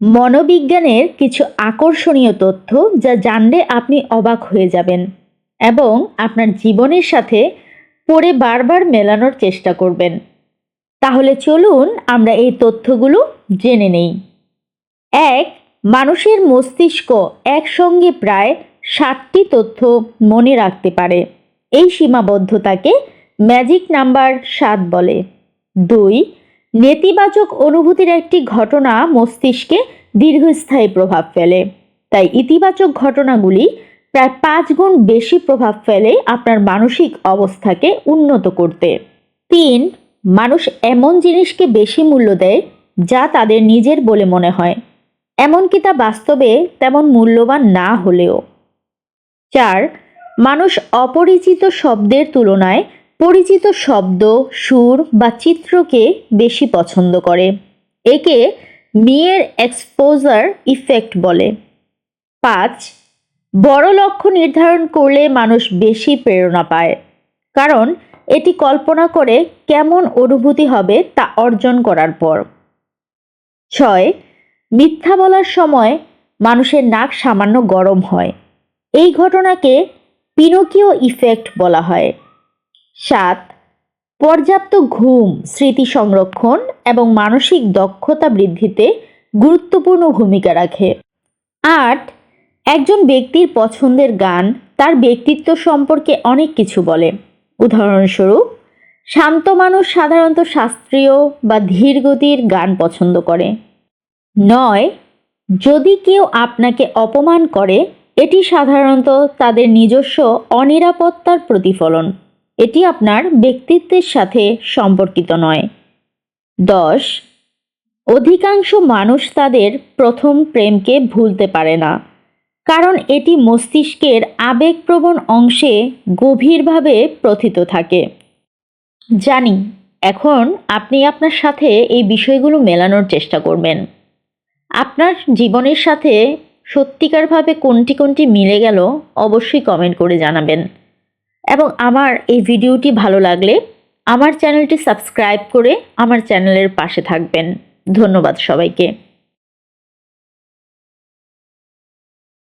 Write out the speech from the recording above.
মনোবিজ্ঞানের কিছু আকর্ষণীয় তথ্য যা জানলে আপনি অবাক হয়ে যাবেন এবং আপনার জীবনের সাথে পড়ে বারবার মেলানোর চেষ্টা করবেন। তাহলে চলুন আমরা এই তথ্যগুলো জেনে নেই। এক, মানুষের মস্তিষ্ক একসঙ্গে প্রায় ষাটটি তথ্য মনে রাখতে পারে। এই সীমাবদ্ধতাকে ম্যাজিক নাম্বার সাত বলে। দুই নেতিবাচক অনুভূতির একটি ঘটনা মস্তিষ্কে দীর্ঘস্থায়ী প্রভাব ফেলে। তাই ইতিবাচক ঘটনাগুলি প্রায় পাঁচ গুণ বেশি প্রভাব ফেলে আপনার মানসিক অবস্থাকে উন্নত করতে। তিন, মানুষ এমন জিনিসকে বেশি মূল্য দেয় যা তাদের নিজের বলে মনে হয়। এমনকি তা বাস্তবে তেমন মূল্যবান না হলেও। চার, মানুষ অপরিচিত শব্দের তুলনায় পরিচিত শব্দ, সুর বা চিত্রকে বেশি পছন্দ করে। একে মেয়ের এক্সপোজার ইফেক্ট বলে। পাঁচ, বড় লক্ষ্য নির্ধারণ করলে মানুষ বেশি প্রেরণা পায়। কারণ এটি কল্পনা করে কেমন অনুভূতি হবে তা অর্জন করার পর। ছয়, মিথ্যা বলার সময় মানুষের নাক সামান্য গরম হয়। এই ঘটনাকে পিনোকিও ইফেক্ট বলা হয়। সাত, পর্যাপ্ত ঘুম, স্মৃতি সংরক্ষণ এবং মানসিক দক্ষতা বৃদ্ধিতে গুরুত্বপূর্ণ ভূমিকা রাখে। আট, একজন ব্যক্তির পছন্দের গান তার ব্যক্তিত্ব সম্পর্কে অনেক কিছু বলে। উদাহরণস্বরূপ, শান্ত মানুষ সাধারণত শাস্ত্রীয় বা ধীরগতির গান পছন্দ করে। নয়, যদি কেউ আপনাকে অপমান করে, এটি সাধারণত তাদের নিজস্ব অনিরাপত্তার প্রতিফলন। এটি আপনার ব্যক্তিত্বের সাথে সম্পর্কিত নয়। দশ, অধিকাংশ মানুষ তাদের প্রথম প্রেমকে ভুলতে পারে না, কারণ এটি মস্তিষ্কের আবেগপ্রবণ অংশে গভীরভাবে প্রথিত থাকে। জানি, এখন আপনি আপনার সাথে এই বিষয়গুলো মেলানোর চেষ্টা করবেন। আপনার জীবনের সাথে সত্যিকারভাবে কোনটি কোনটি মিলে গেল অবশ্যই কমেন্ট করে জানাবেন। এবং আমার এই ভিডিওটি ভালো লাগলে আমার চ্যানেলটি সাবস্ক্রাইব করে আমার চ্যানেলের পাশে থাকবেন। ধন্যবাদ সবাইকে।